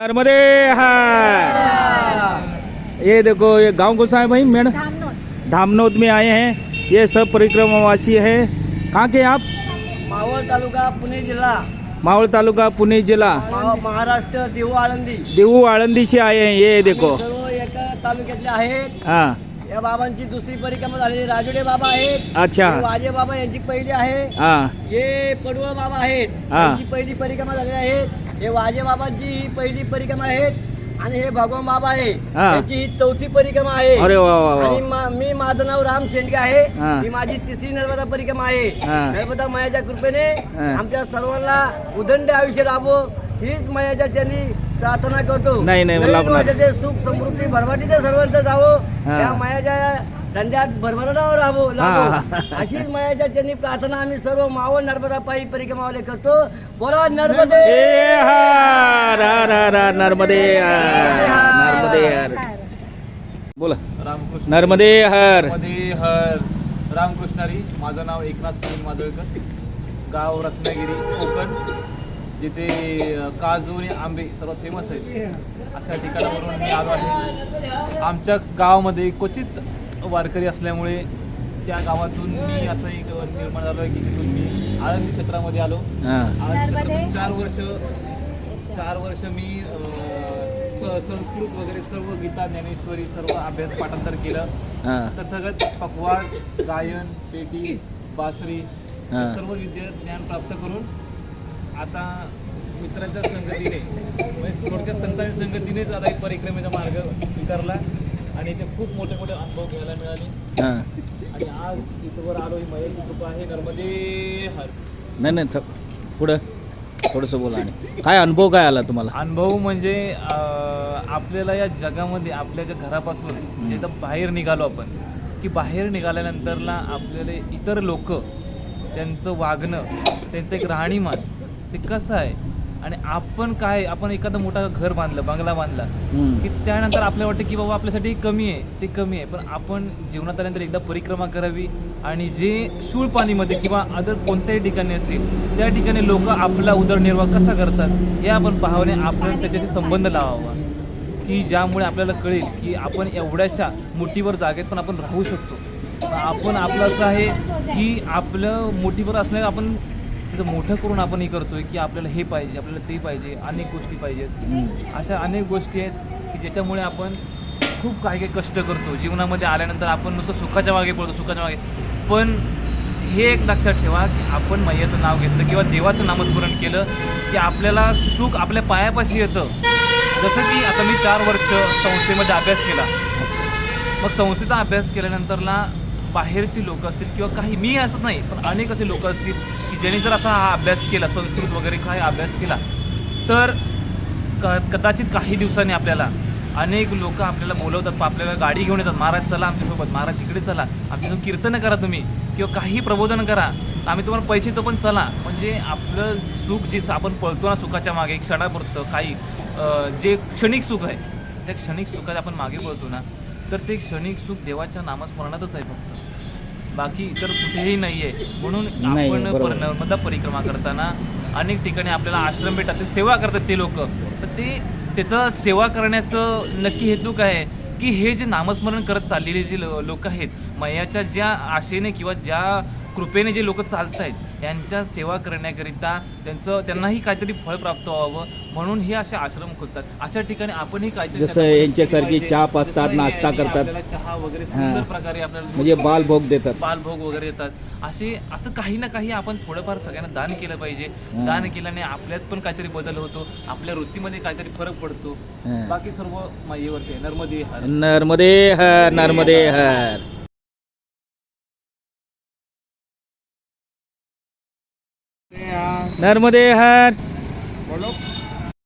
नर्मदे हाँ ये देखो ये गांव कौन सा है भाई? मेड़ धामनोद। में आए हैं। ये सब परिक्रमावासी हैं। कहाँ के आप? मावळ तालुका पुणे जिल्हा। मावळ तालुका पुणे जिला मा- महाराष्ट्र देऊ आळंदी। देऊ आळंदी से आए हैं। ये देखो। सर्व एका तालुक्यातले आहेत। हाँ। या बाबांची दुसरी परिक्रमा झालेली राजुडे बाबा आहेत. अच्छा. वाजे बाबा यांची पहिली आहे. हाँ. हे पडवळ बाबा आहेत. हा. यांची पहिली परिक्रमा झालेली आहे. हे वाजे बाबांची ही पहिली परिक्रमा आहेत आणि हे भगवान बाबा आहे हा. यांची ही चौथी परिक्रमा आहे अरे वा वा वा आणि मा- मी माझं नाव राम शेंडगे आहे हा. ही माझी तिसरी नर्मदा परिक्रमा आहे हा. नर्मदा मायाच्या कृपेने हा. आमच्या सर्वांना उदंड आयुष्य लाभो हीच मायाच्या त्यांनी प्रार्थना करतो नाही, नाही, नवीन लाभणार. वर्षाचे सुख समृद्धी भरभराटीचे सर्वांचं जावं हा. त्या मायाच्या धंद्यात भरभराटावर राहावं हा. लाभो अशीच मायाच्या त्यांनी प्रार्थना आम्ही सर्व मावळ नर्मदा पायी परिक्रमावाले करतो. बोला नर्मदे. नर्मदे हर नर्मदे हर. बोला. रामकृष्ण नर्मदे हर. हर. रामकृष्णारी माझं नाव एकनाथ सुनील मादळकर. गाव रत्नागिरी कोकण. जिथे काजू आणि आंबे सर्वात फेमस आहेत. अशा ठिकाणावरून मी आलो आहे. आमच्या गावामध्ये क्वचित वारकरी असल्यामुळे त्या गावातून मी असं एक निर्माण झालो आहे की तिथून मी आळंदी क्षेत्रामध्ये आलो. आळंदी क्षेत्रातून चार वर्ष चार वर्ष मी अ, स- संस्कृत वगैरे सर्व गीता ज्ञानेश्वरी सर्व अभ्यास पाठांतर केलं. हाँ. तथागत पखवाज गायन पेटी बासरी हे. हा. सर्व विद्या ज्ञान प्राप्त करून आता मित्रांच्या संगतीने म्हणजे थोडक्यात संतांच्या संगतीनेच आता एक परिक्रमेचा मार्ग स्वीकारला. आणि ते खूप मोठे मोठे अनुभव घ्यायला मिळाले. हाँ. आणि आज इथवर आलो ही मयाची कृपा आहे नर्मदे हर. नाही नाही थ- पुढं. थोडंसं बोला आणि. काय अनुभव काय आला तुम्हाला? अनुभव म्हणजे अं, आपल्याला या जगामध्ये आपल्या ज्या घरापासून जे इथं बाहेर निघालो आपण की बाहेर निघाल्यानंतरला आपल्याला इतर लोक त्यांचं वागणं त्यांचं एक राहणीमान ते कसं आहे? आणि आपण काय आपण एखादं मोठं घर बांधलं बंगला बांधला. की त्यानंतर आपल्याला वाटतं की बाबा आपल्यासाठी कमी आहे ते कमी आहे. पण आपण जीवनात आल्यानंतर एकदा परिक्रमा करावी आणि जे शूळ पाणीमध्ये किंवा अदर कोणत्याही ठिकाणी असेल त्या ठिकाणी लोक आपला उदरनिर्वाह कसा करतात हे आपण पाहावणे आपण त्याच्याशी संबंध लावावा. की ज्यामुळे आपल्याला कळेल की आपण एवढ्याशा मुठीवर जागेत पण आपण राहू शकतो. आपण आपलं असं आहे की आपलं मुठीवर असल्या आपण त्याचं मोठं करून आपण हे करतोय की आपल्याला हे पाहिजे आपल्याला ते पाहिजे अनेक गोष्टी पाहिजेत. अशा अनेक गोष्टी आहेत की ज्याच्यामुळे आपण खूप काही काही कष्ट करतो. जीवनामध्ये आल्यानंतर आपण नुसतं सुखाच्या मागे पडतो सुखाच्या मागे. पण हे एक लक्षात ठेवा की आपण मैयाचं नाव घेतलं किंवा देवाचं नामस्मरण केलं की आपल्याला सुख आपल्या पायापाशी येतं. जसं की आता मी चार वर्ष संस्थेमध्ये अभ्यास केला. मग संस्थेचा अभ्यास केल्यानंतरला बाहेरची लोक असतील किंवा काही मी असत नाही पण अनेक असे लोक असतील ज्यांनी जर असा हा अभ्यास केला संस्कृत वगैरे काही अभ्यास केला तर क कदाचित काही दिवसांनी आपल्याला अनेक लोक आपल्याला बोलवतात आपल्याला गाडी घेऊन येतात महाराज चला आमच्यासोबत महाराज इकडे चला आमच्यासोबत कीर्तन करा तुम्ही किंवा काही प्रबोधन करा आम्ही तुम्हाला पैसे तो पण चला. म्हणजे आपलं सुख जे आपण पळतो ना सुखाच्या मागे क्षणापुरतं काही जे क्षणिक सुख आहे त्या क्षणिक सुखात आपण मागे पळतो ना तर ते क्षणिक सुख देवाच्या नामस्मरणातच आहे फक्त. बाकी इतर कुठेही नाही आहे म्हणून आपण. पर- नर्मदा परिक्रमा करताना अनेक ठिकाणी आपल्याला आश्रम भेटतात ते सेवा करतात ते लोक. तर ते त्याचं सेवा करण्याचं नक्की हेतू काय आहे? की हे जे नामस्मरण करत चाललेले जे लोक आहेत मयाच्या ज्या आशेने किंवा ज्या कृपेने जे लोक चालत आहेत यांच्या सेवा करण्याकरिता त्यांचं त्यांनाही काहीतरी फळ प्राप्त व्हावं म्हणून हे असे आश्रम खोलतात अशा ठिकाणी आपणही काहीतरी जसं यांच्यासारखी. चहा पाजतात, जसं नाश्ता करतात. चहा वगैरे. सुंदर प्रकारे आपल्याला म्हणजे बाल भोग देतात बालभोग वगैरे देतात असे असं काही ना काही आपण थोडंफार सगळ्यांना दान केलं पाहिजे हा. दान केल्याने आपल्यात पण काहीतरी बदल होतो आपल्या वृत्तीमध्ये काहीतरी फरक पडतो हा. बाकी सर्व मायेवरती आहे नर्मदे हर नर्मदे हर नर्मदे हर नर्मदे हर। बोलो।